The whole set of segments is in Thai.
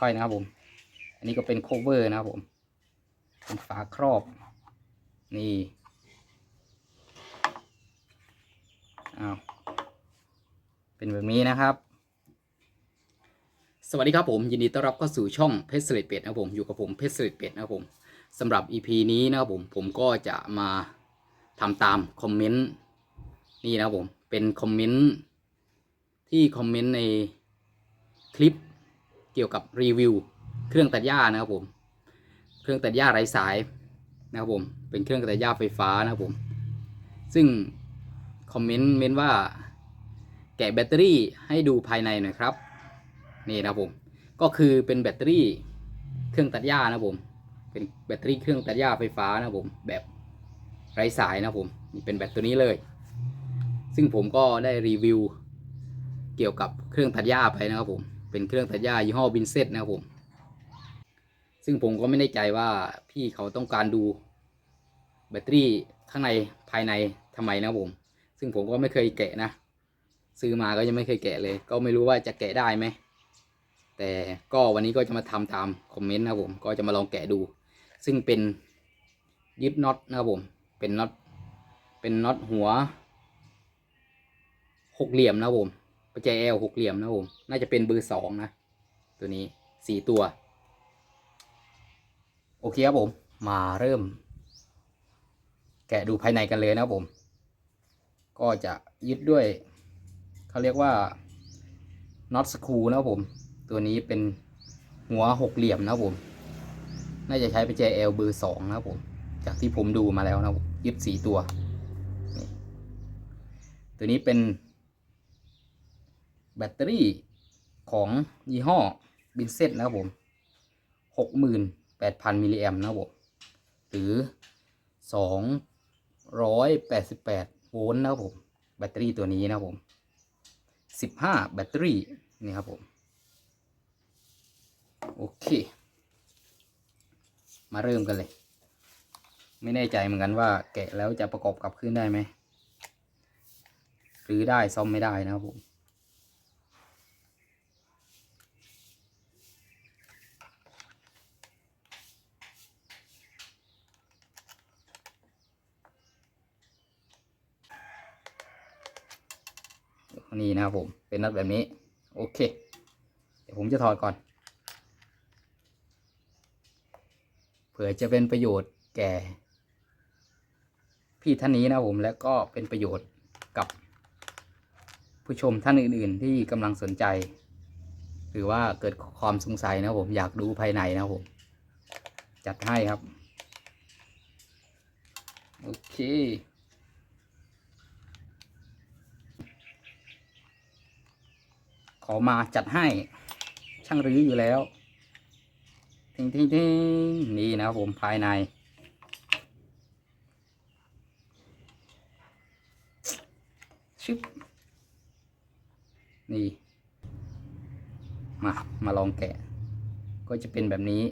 ค่อยๆนะครับผม อันนี้ก็เป็นโคเวอร์นะครับผมเป็นฝาครอบ นี่อ้าวเป็นแบบนี้นะครับ สวัสดีครับผม ยินดีต้อนรับเข้าสู่ช่องเพชรสลิดเป็ดนะครับผม อยู่กับผมเพชรสลิดเป็ดนะครับผมสำหรับ EP นี้นะครับผม ผมก็จะมาทำตามคอมเมนต์นี่นะครับผม เป็นคอมเมนต์ที่คอมเมนต์ในคลิป เกี่ยวกับรีวิว เครื่องตัดหญ้านะครับผม เครื่องตัดหญ้าไร้สายนะครับผม เป็นเครื่องตัดหญ้าไฟฟ้านะครับผม ซึ่งคอมเมนต์เม้นว่า แกะแบตเตอรี่ให้ดูภายในหน่อยครับ นี่นะครับผม ก็คือเป็นแบตเตอรี่เครื่องตัดหญ้านะครับผม เป็นแบตเตอรี่เครื่องตัดหญ้าไฟฟ้านะครับผม แบบไร้สายนะครับผมนี่เป็นแบตตัวนี้เลย ซึ่งผมก็ได้รีวิวเกี่ยวกับเครื่องตัดหญ้าไปนะครับผม เป็นเครื่องตัดหญ้ายี่ห้อบินเซตนะครับผม ซึ่งผมก็ไม่แน่ใจว่าพี่เขาต้องการดูแบตเตอรี่ข้างในภายในทำไมนะครับผม ซึ่งผมก็ไม่เคยแกะนะ ซื้อมาก็ยังไม่เคยแกะเลย ก็ไม่รู้ว่าจะแกะได้ไหม แต่ก็วันนี้ก็จะมาทำตามคอมเมนต์นะครับผม ก็จะมาลองแกะดู ซึ่งเป็นยึดน็อตนะครับผม เป็นน็อต เป็นน็อตหัวหกเหลี่ยมนะครับผม ประแจแอลหกเหลี่ยมนะผมน่าจะเป็นเบอร์สองนะ ตัวนี้สี่ตัว โอเคครับผม มาเริ่ม แกะดูภายในกันเลยนะครับผม ก็จะยึดด้วยเขาเรียกว่าน็อตสครูนะครับผม ตัวนี้เป็นหัวหกเหลี่ยมนะครับผม น่าจะใช้เป็น JL เบอร์สองนะครับผม จากที่ผมดูมาแล้วนะยึดสี่ตัว ตัวนี้เป็น แบตเตอรี่ของยี่ห้อบินเซตนะครับผมหกหมื่นแปดพันมิลลิแอมนะครับผมหรือสองร้อยแปดสิบแปดโวลต์นะครับผม แบตเตอรี่ตัวนี้นะครับผมสิบห้าแบตเตอรี่นี่ครับผม โอเค มาเริ่มกันเลย ไม่แน่ใจเหมือนกันว่าแกะแล้วจะประกอบกลับขึ้นได้ไหมหรือได้ซ่อมไม่ได้นะครับผม นี่นะครับผม เป็นน็อตแบบนี้ โอเค เดี๋ยวผมจะถอดก่อน เผื่อจะเป็นประโยชน์แก่ พี่ท่านนี้นะผม และก็เป็นประโยชน์กับผู้ชมท่านอื่น ๆ ที่กำลังสนใจ หรือว่าเกิดความสงสัยนะผมอยากดูภายในนะผม จัดให้ครับ โอเค ขอมาจัดให้ช่างรื้ออยู่แล้วทิ้งทิ้งทิ้งนี่นะครับผมภายใน ชึบ นี่ มา มาลองแกะ ก็จะเป็นแบบนี้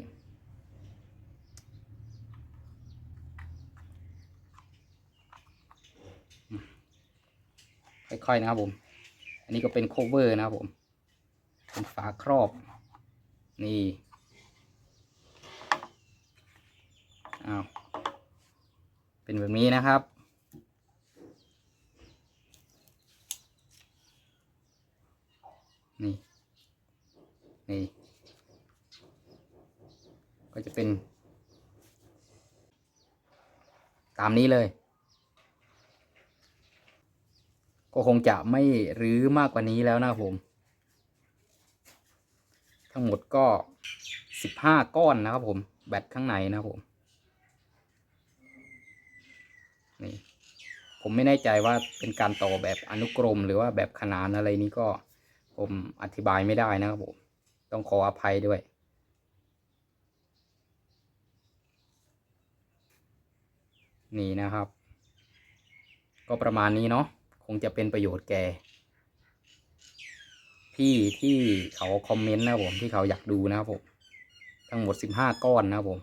ค่อยๆนะครับผม อันนี้ก็เป็นโคเวอร์นะครับผม เป็นฝาครอบ นี่อ้าวเป็นแบบนี้นะครับ นี่ นี่ ก็จะเป็น ตามนี้เลย ก็คงจะไม่รื้อมากกว่านี้แล้วนะผม ทั้งหมดก็สิบห้าก้อนนะครับผมแบตข้างในนะครับผมนี่ผมไม่แน่ใจว่าเป็นการต่อแบบอนุกรม หรือว่าแบบขนานอะไรนี้ก็ผมอธิบายไม่ได้นะครับผม ต้องขออภัยด้วย นี่นะครับ ก็ประมาณนี้เนาะคงจะเป็นประโยชน์แก่ พี่ที่เขาคอมเมนต์นะครับผมที่เขาอยากดูนะครับผม ทั้งหมดสิบห้าก้อนนะครับผม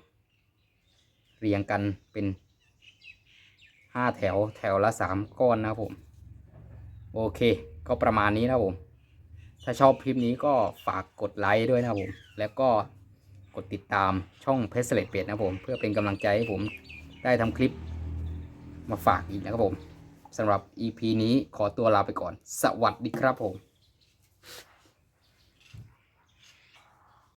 เรียงกันเป็นห้าแถวแถวละสามก้อนนะครับผม โอเค ก็ประมาณนี้นะครับผม ถ้าชอบคลิปนี้ก็ฝากกดไลค์ด้วยนะครับผม แล้วก็กดติดตามช่องเพจเลตเป็ดนะครับผม เพื่อเป็นกำลังใจให้ผมได้ทำคลิปมาฝากอีกนะครับผมสำหรับ EP นี้ขอตัวลาไปก่อน สวัสดีครับผม